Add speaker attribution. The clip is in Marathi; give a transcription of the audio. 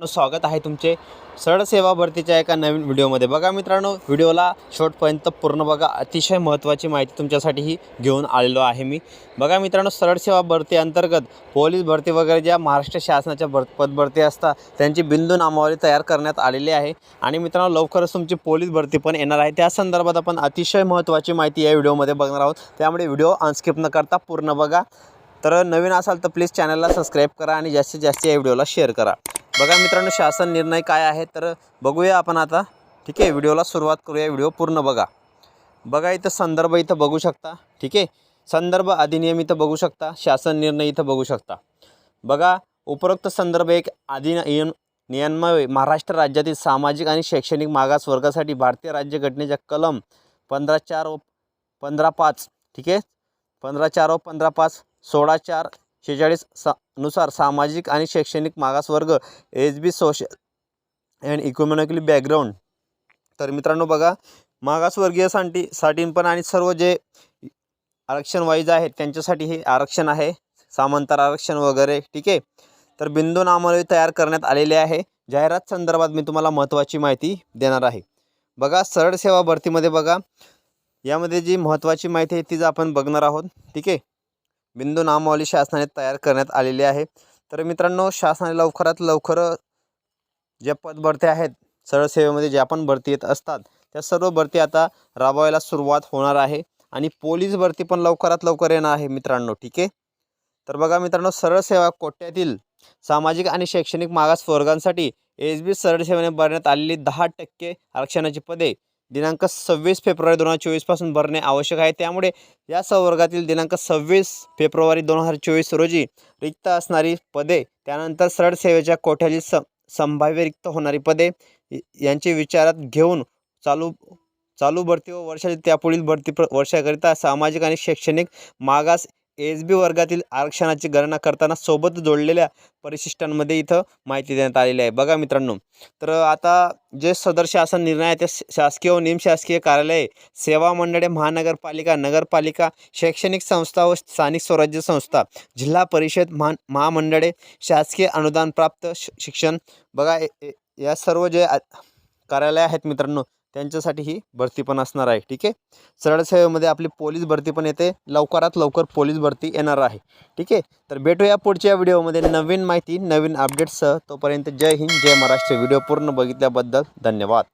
Speaker 1: स्वागत आहे तुमचे सरळ सेवा भरतीच्या एका नवीन व्हिडिओमध्ये. बघा मित्रांनो व्हिडिओला शेवटपर्यंत पूर्ण बघा. अतिशय महत्त्वाची माहिती तुमच्यासाठीही घेऊन आलेलो आहे मी. बघा मित्रांनो सरळ सेवा भरती अंतर्गत पोलीस भरती वगैरे ज्या महाराष्ट्र शासनाच्या भर पदभरती असतात त्यांची बिंदू नामावली तयार करण्यात आलेली आहे. आणि मित्रांनो लवकरच तुमची पोलीस भरती पण येणार आहे. त्या संदर्भात आपण अतिशय महत्त्वाची माहिती या व्हिडिओमध्ये बघणार आहोत. त्यामुळे व्हिडिओ अनस्किप न करता पूर्ण बघा. तर नवीन असाल तर प्लीज चॅनलला सबस्क्राईब करा आणि जास्तीत जास्त या व्हिडिओला शेअर करा. बघा मित्रांनो शासन निर्णय काय आहे तर बघूया आपण आता. ठीक आहे व्हिडिओला सुरुवात करूया व्हिडिओ पूर्ण बघा. बघा इथं संदर्भ इथं बघू शकता. ठीक आहे संदर्भ अधिनियम इथं बघू शकता शासन निर्णय इथं बघू शकता. बघा उपरोक्त संदर्भ एक अधिनियम नियमावे महाराष्ट्र राज्यातील सामाजिक आणि शैक्षणिक मागास वर्गासाठी भारतीय राज्यघटनेच्या कलम पंधरा चार व पंधरा पाच ठीक आहे पंधरा चार व पंधरा पाच सोळा चार शेहेचाळीस सा नुसार सामाजिक आणि शैक्षणिक मागासवर्ग H B social and economically background. तर मित्रांनो बघा मागासवर्गीयसाठी साठी पण आणि सर्व जे आरक्षण वाईज आहेत त्यांच्यासाठी हे आरक्षण आहे. सामंतर आरक्षण वगैरे ठीक आहे? तर बिंदू नामावली तयार करण्यात आलेले आहे. जाहिरात संदर्भात मी तुम्हाला महत्त्वाची माहिती देणार आहे. बघा सरळ सेवा भरतीमध्ये बघा यामध्ये जी महत्त्वाची माहिती आहे तीच आपण बघणार आहोत ठीक आहे? बिंदू नामावली शासनाने तयार करण्यात आलेली आहे. तर मित्रांनो शासनाने लवकरात लवकर ज्या पदभरत्या आहेत सरळ सेवेमध्ये ज्या पण भरती येत असतात त्या सर्व भरती आता राबवायला सुरुवात होणार आहे आणि पोलीस भरती पण लवकरात लवकर येणार आहे मित्रांनो ठीक आहे? तर बघा मित्रांनो सरळ सेवा कोट्यातील सामाजिक आणि शैक्षणिक मागास वर्गांसाठी एस बी सरळ सेवेने भरण्यात आलेली दहा टक्के आरक्षणाची पदे दिनांक सव्वीस फेब्रुवारी दोन हजार चोवीसपासून भरणे आवश्यक आहे. त्यामुळे या संवर्गातील दिनांक सव्वीस फेब्रुवारी दोन हजार चोवीस रोजी रिक्त असणारी पदे त्यानंतर सरळ सेवेच्या कोठ्यातील स संभाव्य रिक्त होणारी पदे यांचे विचारात घेऊन चालू चालू भरती व वर्षाची त्यापुढील भरती प्र वर्षाकरिता सामाजिक आणि शैक्षणिक मागास एस बी वर्गातील आरक्षणाची गणना करताना सोबत जोडलेल्या परिशिष्टांमध्ये इथं माहिती देण्यात आलेली आहे. बघा मित्रांनो तर आता जे सदर शासन निर्णय आहे ते शासकीय व निमशासकीय कार्यालय सेवा मंडळे महानगरपालिका नगरपालिका शैक्षणिक संस्था व स्थानिक स्वराज्य संस्था जिल्हा परिषद महा महामंडळे शासकीय अनुदान प्राप्त श शिक्षण. बघा या सर्व जे कार्यालय आहेत मित्रांनो त्यांच्यासाठी ही भरती पण असणार आहे ठीक आहे? सरळ सेवेमध्ये आपली पोलीस भरती पण येते लवकरात लवकर पोलीस भरती येणार आहे ठीक आहे? तर भेटूया पुढच्या व्हिडिओमध्ये नवीन माहिती नवीन अपडेट्ससह तोपर्यंत जय हिंद जय महाराष्ट्र. व्हिडिओ पूर्ण बघितल्याबद्दल धन्यवाद.